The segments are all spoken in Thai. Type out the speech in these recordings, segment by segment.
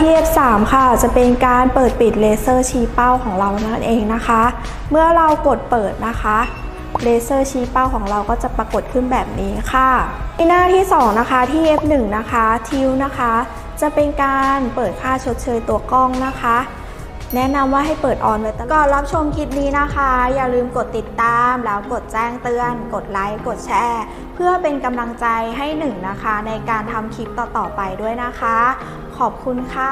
ที่ F3 ค่ะ จะเป็นการเปิดปิดเลเซอร์ชี้เป้าของเรานั่นเองนะคะ เมื่อเรากดเปิดนะคะเลเซอร์ชี้เป้าของเราก็จะปรากฏขึ้นแบบนี้ค่ะในหน้าที่2นะคะที่ F1 นะคะ ทิวนะคะ จะเป็นการเปิดค่าชดเชยตัวกล้องนะคะ แนะนำว่าให้เปิดออนไว้ตลอดก่อนรับชมคลิปนี้นะคะ อย่าลืมกดติดตาม แล้วกดแจ้งเตือน กดไลค์ กดแชร์ เพื่อเป็นกำลังใจให้หนึ่งนะคะ ในการทำคลิปต่อๆไปด้วยนะคะ ขอบคุณค่ะ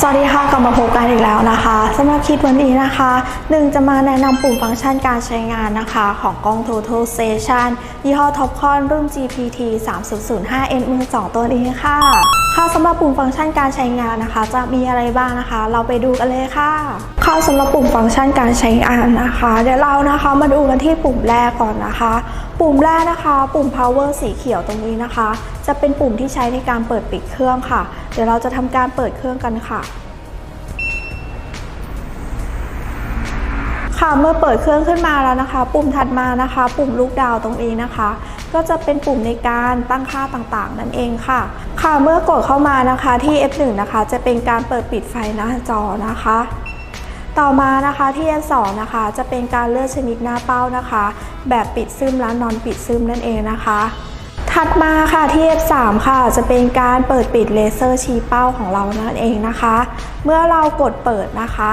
สวัสดีค่ะกลับมาพบกันอีกแล้วนะคะสำหรับคลิปวันนี้นะคะหนึ่งจะมาแนะนำปุ่มฟังก์ชันการใช้งานนะคะ ของกล้อง Total Station ยี่ห้อ Topcon รุ่น GPT 3005 N มือ2ตัวนี้ค่ะ ค่ะสำหรับปุ่มฟังก์ชันการใช้งานนะคะ จะมีอะไรบ้างนะคะ เราไปดูกันเลยค่ะค่ะสำหรับปุ่มฟังก์ชันการใช้งานนะคะ เดี๋ยวเรานะคะมาดูกันที่ปุ่มแรกก่อนนะคะ ปุ่มแรกนะคะ ปุ่ม power สีเขียวตรงนี้นะคะ จะเป็นปุ่มที่ใช้ในการเปิดปิดเครื่องค่ะ เดี๋ยวเราจะทำการเปิดเครื่องกันค่ะ ค่ะเมื่อเปิดเครื่องขึ้นมาแล้วนะคะ ปุ่มถัดมานะคะ ปุ่มลูกดาวตรงนี้นะคะ ก็จะเป็นปุ่มในการตั้งค่าต่างๆ นั่นเองค่ะ ค่ะเมื่อกดเข้ามานะคะที่ F1 นะคะ จะเป็นการเปิดปิดไฟหน้าจอนะคะ ต่อมานะคะที่ F2 นะคะ จะเป็นการเลือกชนิดหน้าเป้านะคะ แบบปิดซึมและนอนปิดซึมนั่นเองนะคะ ถัดมาค่ะที่ F3 ค่ะ จะเป็นการเปิดปิดเลเซอร์ชี้เป้าของเรานั่นเองนะคะ เมื่อเรากดเปิดนะคะ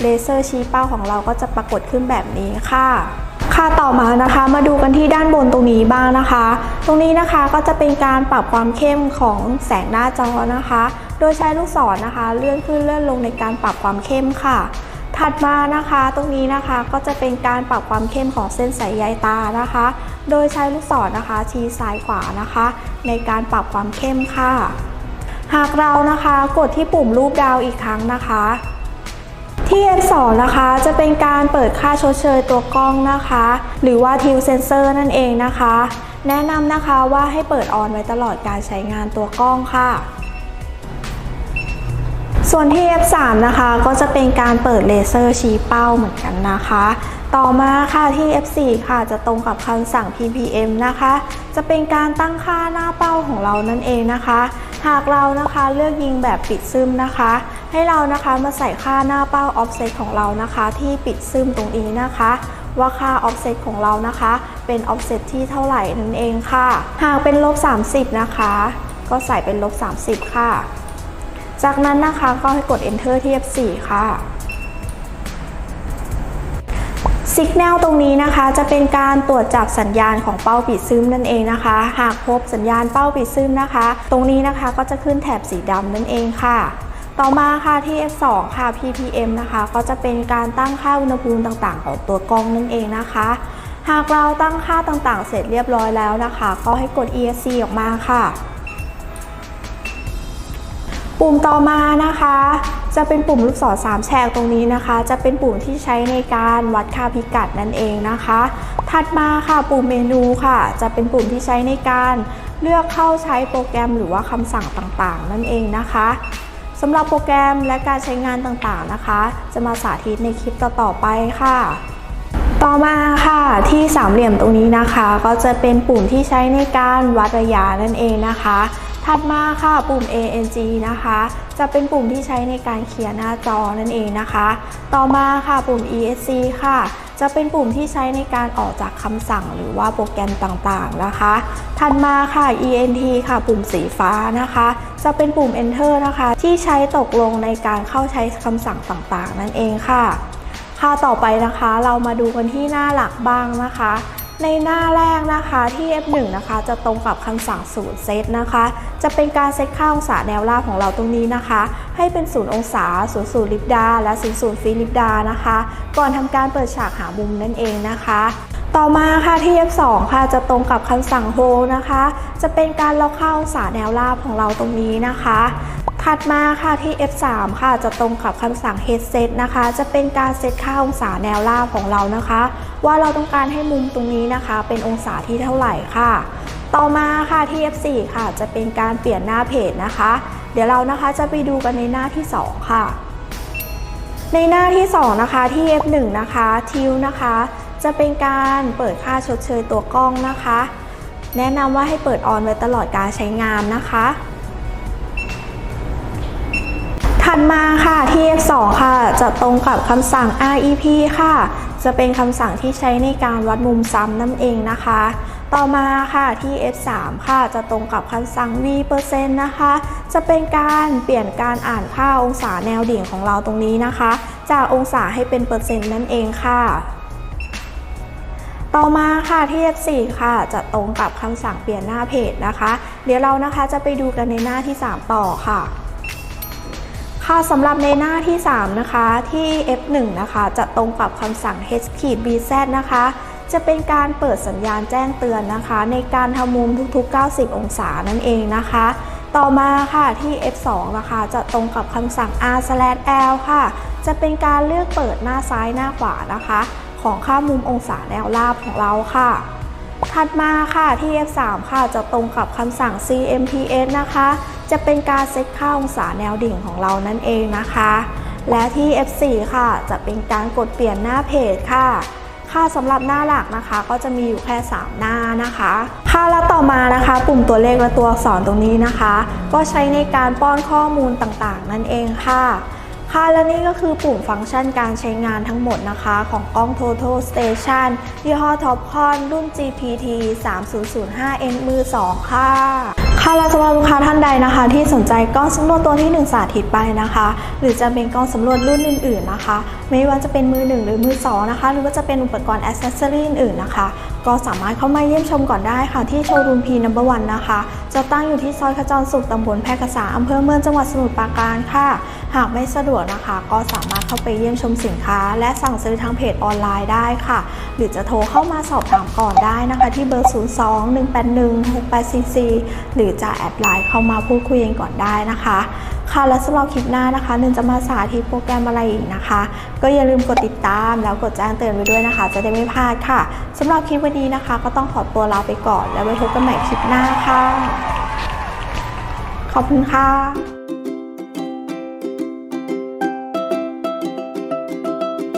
เลเซอร์ชี้เป้าของเราก็จะปรากฏขึ้นแบบนี้ค่ะ ค่ะต่อมานะคะมาดูกันที่ด้านบนตรงนี้บ้างนะคะ ตรงนี้นะคะก็จะเป็นการปรับความเข้มของแสงหน้าจอนะคะ โดยใช้ลูกศรนะคะ เลื่อนขึ้นเลื่อนลงในการปรับความเข้มค่ะ ถัดมานะคะ ตรงนี้นะคะก็จะเป็นการปรับความเข้มของเส้นสายใยตานะคะ โดยใช้ลูกศรนะคะ ชี้ซ้ายขวานะคะ ในการปรับความเข้มค่ะ หากเรานะคะกดที่ปุ่มรูปดาวอีกครั้งนะคะที่ F2 นะคะจะเป็นการเปิดค่าชดเชยตัวกล้องนะคะ หรือว่า Tilt Sensor นั่นเองนะคะ แนะนำนะคะว่าให้เปิดออนไว้ตลอดการใช้งานตัวกล้องค่ะ ส่วนที่ F3 นะคะก็จะเป็นการเปิดเลเซอร์ชี้เป้าเหมือนกันนะคะ ต่อมาค่ะที่ F4 ค่ะจะตรงกับคำสั่ง ppm นะคะ จะเป็นการตั้งค่าหน้าเป้าของเรานั่นเองนะคะ หากเรานะคะเลือกยิงแบบปิดซึมนะคะ ให้เรานะคะมาใส่ค่าหน้าเป้า offset ของเรานะคะ ที่ปิดซึมตรงนี้นะคะว่าค่า offset ของเรานะคะ เป็น offset ที่เท่าไหร่นั่นเองค่ะ หากเป็นลบ 30 นะคะ ก็ใส่เป็นลบ 30 ค่ะ จากนั้นนะคะก็ให้กด enter ที่ F4 ค่ะสัญญาณตรงนี้นะคะจะเป็นการตรวจจับสัญญาณของเป้าปิดซึมนั่นเองนะคะ หากพบสัญญาณเป้าปิดซึมนะคะ ตรงนี้นะคะก็จะขึ้นแถบสีดำนั่นเองค่ะ ต่อมาค่ะที่ F2 ค่ะ ppm นะคะ ก็จะเป็นการตั้งค่าอุณหภูมิต่างๆ ของตัวกล้องนั่นเองนะคะ หากเราตั้งค่าต่างๆ เสร็จเรียบร้อยแล้วนะคะ ก็ให้กด ESC ออกมาค่ะ ปุ่มต่อมานะคะ จะเป็นปุ่มลูกศรสามแฉกตรงนี้นะคะ จะเป็นปุ่มที่ใช้ในการวัดค่าพิกัดนั่นเองนะคะ ถัดมาค่ะปุ่มเมนูค่ะ จะเป็นปุ่มที่ใช้ในการเลือกเข้าใช้โปรแกรมหรือว่าคำสั่งต่างๆ นั่นเองนะคะสำหรับโปรแกรมและการใช้งานต่างๆนะคะ จะมาสาธิตในคลิปต่อๆไปค่ะ ต่อมาค่ะที่สามเหลี่ยมตรงนี้นะคะ ก็จะเป็นปุ่มที่ใช้ในการวัดระยะนั่นเองนะคะ ถัดมาค่ะปุ่ม ANG นะคะ จะเป็นปุ่มที่ใช้ในการเคลียร์หน้าจอนั่นเองนะคะ ต่อมาค่ะปุ่ม ESC ค่ะ จะเป็นปุ่มที่ใช้ในการออกจากคำสั่งหรือว่าโปรแกรมต่างๆนะคะ ถัดมาค่ะ ENT ค่ะ ปุ่มสีฟ้านะคะ จะเป็นปุ่ม Enter นะคะ ที่ใช้ตกลงในการเข้าใช้คำสั่งต่างๆ นั่นเองค่ะ ค่ะต่อไปนะคะ เรามาดูกันที่หน้าหลักบ้างนะคะ ในหน้าแรกนะคะที่ F1 นะคะจะตรงกับคำสั่งศูนย์เซตนะคะ จะเป็นการเซตค่าองศาแนวราบของเราตรงนี้นะคะ ให้เป็นศูนย์องศาศูนย์ศูนย์ลิบดา และศูนย์ศูนย์ฟิลิปดานะคะ ก่อนทำการเปิดฉากหามุมนั่นเองนะคะต่อมาค่ะที่ F2 ค่ะจะตรงกับคำสั่ง hold นะคะ จะเป็นการล็อกค่าองศาแนวราบของเราตรงนี้นะคะ ถัดมาค่ะที่ F3 ค่ะจะตรงกับคำสั่ง head set นะคะ จะเป็นการเซตค่าองศาแนวราบของเรานะคะ ว่าเราต้องการให้มุมตรงนี้นะคะ เป็นองศาที่เท่าไหร่ค่ะ ต่อมาค่ะที่ F4 ค่ะ จะเป็นการเปลี่ยนหน้าเพจนะคะ เดี๋ยวเรานะคะจะไปดูกันในหน้าที่ 2 ค่ะ ในหน้าที่ 2 นะคะที่ F1 นะคะทิวนะคะ จะเป็นการเปิดค่าชดเชยตัวกล้องนะคะ แนะนำว่าให้เปิดออนไว้ตลอดการใช้งานนะคะ ถัดมาค่ะที่ F2 ค่ะ จะตรงกับคำสั่ง REP ค่ะ จะเป็นคำสั่งที่ใช้ในการวัดมุมซ้ำนั่นเองนะคะ ต่อมาค่ะที่ F3 ค่ะ จะตรงกับคำสั่ง V เปอร์เซ็นต์นะคะ จะเป็นการเปลี่ยนการอ่านค่าองศาแนวดิ่งของเราตรงนี้นะคะ จากองศาให้เป็นเปอร์เซ็นต์นั่นเองค่ะต่อมาค่ะที่ F4 ค่ะ จะตรงกับคำสั่งเปลี่ยนหน้าเพจนะคะ เดี๋ยวเรานะคะจะไปดูกันในหน้าที่ 3 ต่อค่ะ ค่ะสำหรับในหน้าที่ 3 นะคะที่ F1 นะคะจะตรงกับคำสั่ง h b z นะคะ จะเป็นการเปิดสัญญาณแจ้งเตือนนะคะ ในการทำมุมทุกๆ 90 องศานั่นเองนะคะ ต่อมาค่ะที่ F2 นะคะจะตรงกับคำสั่ง r/l ค่ะ จะเป็นการเลือกเปิดหน้าซ้ายหน้าขวานะคะ ของค่ามุมองศาแนวราบของเราค่ะ ถัดมาค่ะที่ F3 ค่ะจะตรงกับคำสั่ง CMPS นะคะ จะเป็นการเซตค่าองศาแนวดิ่งของเรานั่นเองนะคะ และที่ F4 ค่ะ จะเป็นการกดเปลี่ยนหน้าเพจค่ะค่าสำหรับหน้าหลักนะคะ ก็จะมีอยู่แค่ 3 หน้านะคะค่ะแล้วต่อมานะคะ ปุ่มตัวเลขและตัวอักษรตรงนี้นะคะ ก็ใช้ในการป้อนข้อมูลต่างๆ นั่นเองค่ะ ค่ะและนี่ก็คือปุ่มฟังก์ชันการใช้งานทั้งหมดนะคะของกล้อง Total Station ยี่ห้อ Topcon รุ่น GPT 3005N มือ 2 ค่ะ ค่ะและสำหรับลูกค้าท่านใดนะคะ ที่สนใจกล้องสำรวจตัวที่ 1 สาธิตไปนะคะ หรือจะเป็นกล้องสำรวจรุ่นอื่น ๆนะคะ ไม่ว่าจะเป็นมือ 1 หรือมือ 2 นะคะ หรือว่าจะเป็นอุปกรณ์อ c เซสซอรี่อื่นๆนะคะ ก็สามารถเข้ามาเยี่ยมชมก่อนได้ค่ะที่โชว์รูมพีนัมเบอร์วันนะคะ จะตั้งอยู่ที่ซอยขจรสุขตำบลแพรกษาอำเภอเมืองจังหวัดสมุทรปราการค่ะ หากไม่สะดวกนะคะ ก็สามารถเข้าไปเยี่ยมชมสินค้า และสั่งซื้อทางเพจออนไลน์ได้ค่ะ หรือจะโทรเข้ามาสอบถามก่อนได้นะคะ ที่เบอร์ 02 181 6844 หรือจะแอดไลน์เข้ามาพูดคุยกันก่อนได้นะคะ ค่ะและสำหรับคลิปหน้านะคะหนึ่งจะมาสาธิตโปรแกรมอะไรอีกนะคะ ก็อย่าลืมกดติดตามแล้วกดแจ้งเตือนไว้ด้วยนะคะ จะได้ไม่พลาดค่ะสำหรับคลิปวันนี้นะคะ ก็ต้องขอตัวลาไปก่อน แล้วไว้พบกันใหม่คลิปหน้าค่ะขอบคุณค่ะ